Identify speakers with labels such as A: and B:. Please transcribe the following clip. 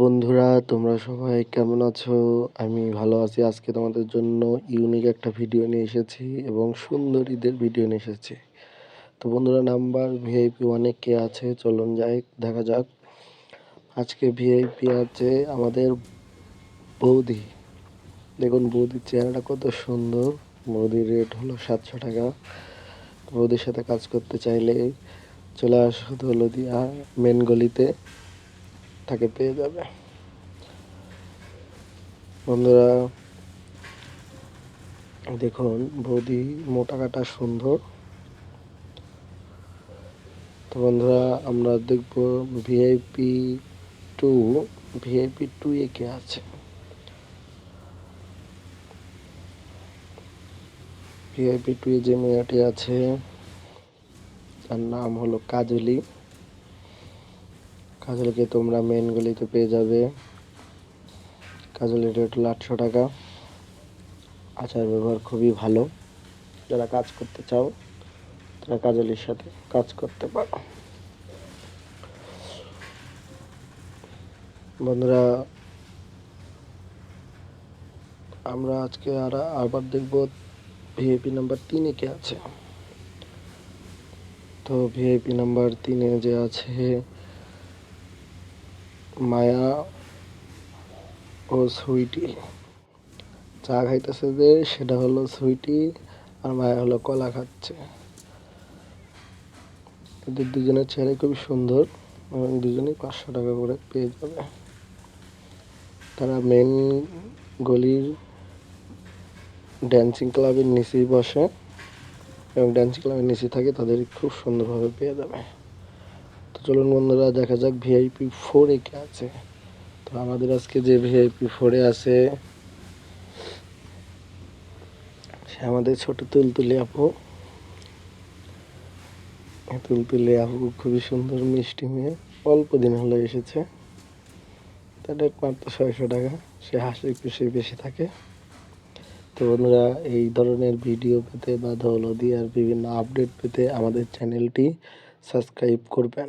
A: বন্ধুরা, তোমরা সবাই কেমন আছো? আমি ভালো আছি। আজকে তোমাদের জন্য ইউনিক একটা ভিডিও নিয়ে এসেছি এবং সুন্দরীদের ভিডিও নিয়ে এসেছি। তো বন্ধুরা নাম্বার ভিআইপি অনেক কে আছে? চলুন যাই, দেখা যাক। আজকে ভিআইপি আছে আমাদের বৌদি। দেখুন, বৌদির চেহারাটা কত সুন্দর। বৌদির রেট হলো সাতশো টাকা। বৌদির সাথে কাজ করতে চাইলে চলে আসো হলদিয়া মেন গলিতে। তাকে পেয়ে যাবে। বন্ধুরা, দেখুন, বৌদি মোটা কাটা সুন্দর। তো বন্ধুরা, আমরা দেখব ভিআইপি টু ভিআইপি টু এ কে আছে। ভিআইপি টু এ যে মেয়েটি আছে, তার নাম হলো কাজলি। কাজলকে তোমরা মেন গলিতে পেয়ে যাবে। কাজলের রেট হলো আটশো টাকা। আচার ব্যবহার খুবই ভালো। যারা কাজ করতে চাও, তারা কাজলের সাথে কাজ করতে পারো। বন্ধুরা, আমরা আজকে আর আবার দেখব ভিআইপি নাম্বার তিনে কে আছে। তো ভিআইপি নাম্বার তিনে যে আছে মায়া ও সুইটি। চা খাইতেছে যে, সেটা হলো সুইটি আর মায়া হলো কলা খাচ্ছে। এদের দুজনের চেহারা খুবই সুন্দর এবং দুজনেই পাঁচশো টাকা করে পেয়ে যাবে। তারা মেন গলির ড্যান্সিং ক্লাবের নিচেই বসে এবং ড্যান্সিং ক্লাবের নিচে থাকে, তাদের খুব সুন্দরভাবে পেয়ে যাবে। তো চলুন বন্ধুরা, দেখা যাক ভিআইপি ফোরে কে আছে। তো আমাদের আজকে যে ভিআইপি ফোরে আছে, সে আমাদের ছোট তুলতুলি আপু। তুলতুলি আপু খুবই সুন্দর, মিষ্টি মেয়ে। অল্প দিন হলো এসেছে। তার মাত্র ছয়শো টাকা। সে হাসি খুশি বেশি থাকে। তো বন্ধুরা, এই ধরনের ভিডিও পেতে বা দৌলদি আর বিভিন্ন আপডেট পেতে আমাদের চ্যানেলটি সাবস্ক্রাইব করবেন।